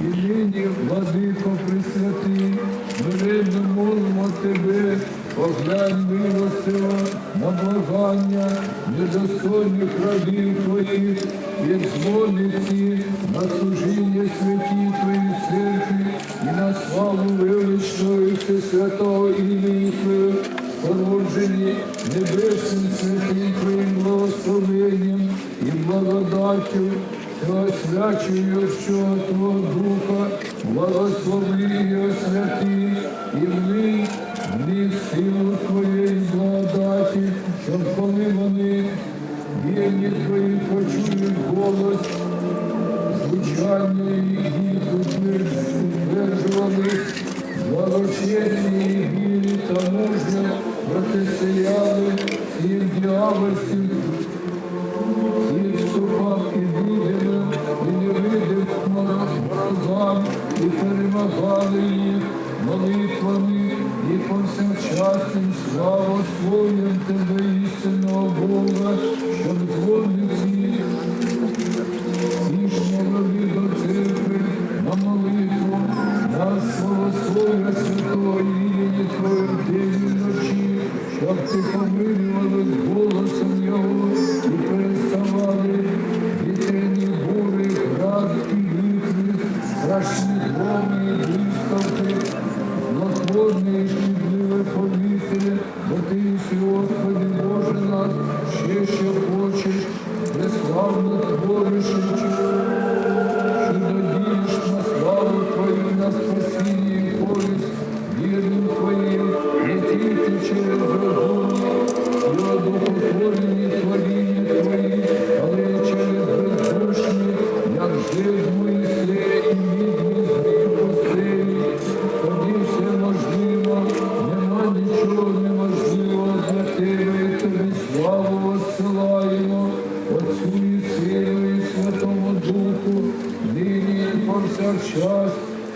і нині, владико присвятий, миренно молимо тебе, поглянь милостиво на благання недостойних рабів твоїх, і дзвониці на служіння святій твоїй церкві і на славу величного і всесвятого імені Твоє, породжені небесним святим що освячує всього Твого Духа, благослови його святий, і в них силу Твоєї благодаті, щоб коли вони вірні Твої почують голос, звучання її утверджувались, благочесні вірі та мужньо протистояли всім діяльності, і молитвами, і повсякчасним славослов'ям Тебе, істинного Бога, щоб дзвониці Вічного до церкви на молитву, на словослов'я святого імені Твоє день і вночі, щоб ти помилювали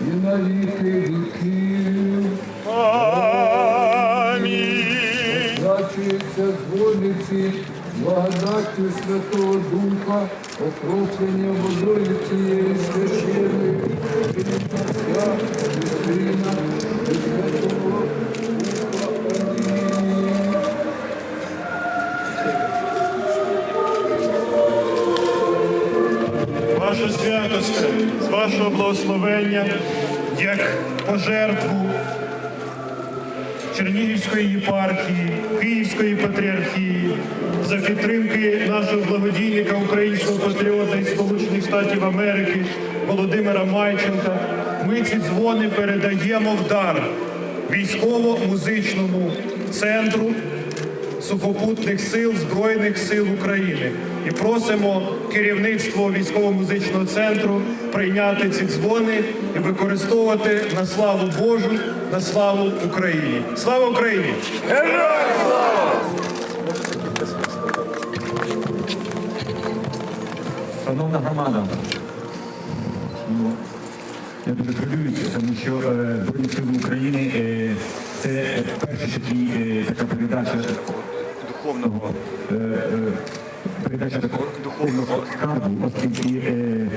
і на віки віків. Дзвониці, благодаттю Святого Духа, окроплення водою цієї священної, Сина, і Святого Ваша святосте, з вашого благословення, як пожертву Чернігівської єпархії, Київської патріархії, за підтримки нашого благодійника, українського патріота із Сполучених Штатів Америки Володимира Майченка, ми ці дзвони передаємо в дар військово-музичному центру сухопутних сил Збройних сил України і просимо керівництво військово-музичного центру прийняти ці дзвони і використовувати на славу Божу, на славу Україні. Слава Україні! Шановна громада, ну, я дуже хвилююся, тому що е, Збройні сили України е, це перша е, така передача духовного передача духовного скарбу, оскільки е,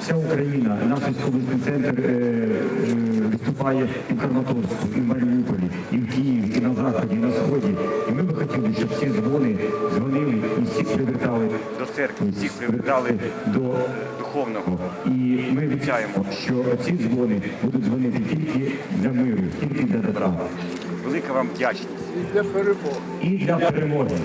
вся Україна, наш військовий центр е, е, виступає і в Краматорську, і в Маріуполі, і в Києві, і на Заході, і на Сході. І ми би хотіли, щоб всі дзвони дзвонили і всіх привертали до церкви, всіх привертали до духовного. і ми обіцяємо, що ці дзвони будуть дзвонити тільки для миру, тільки для добра Велика вам вдячність. І для перемоги. і для перемоги.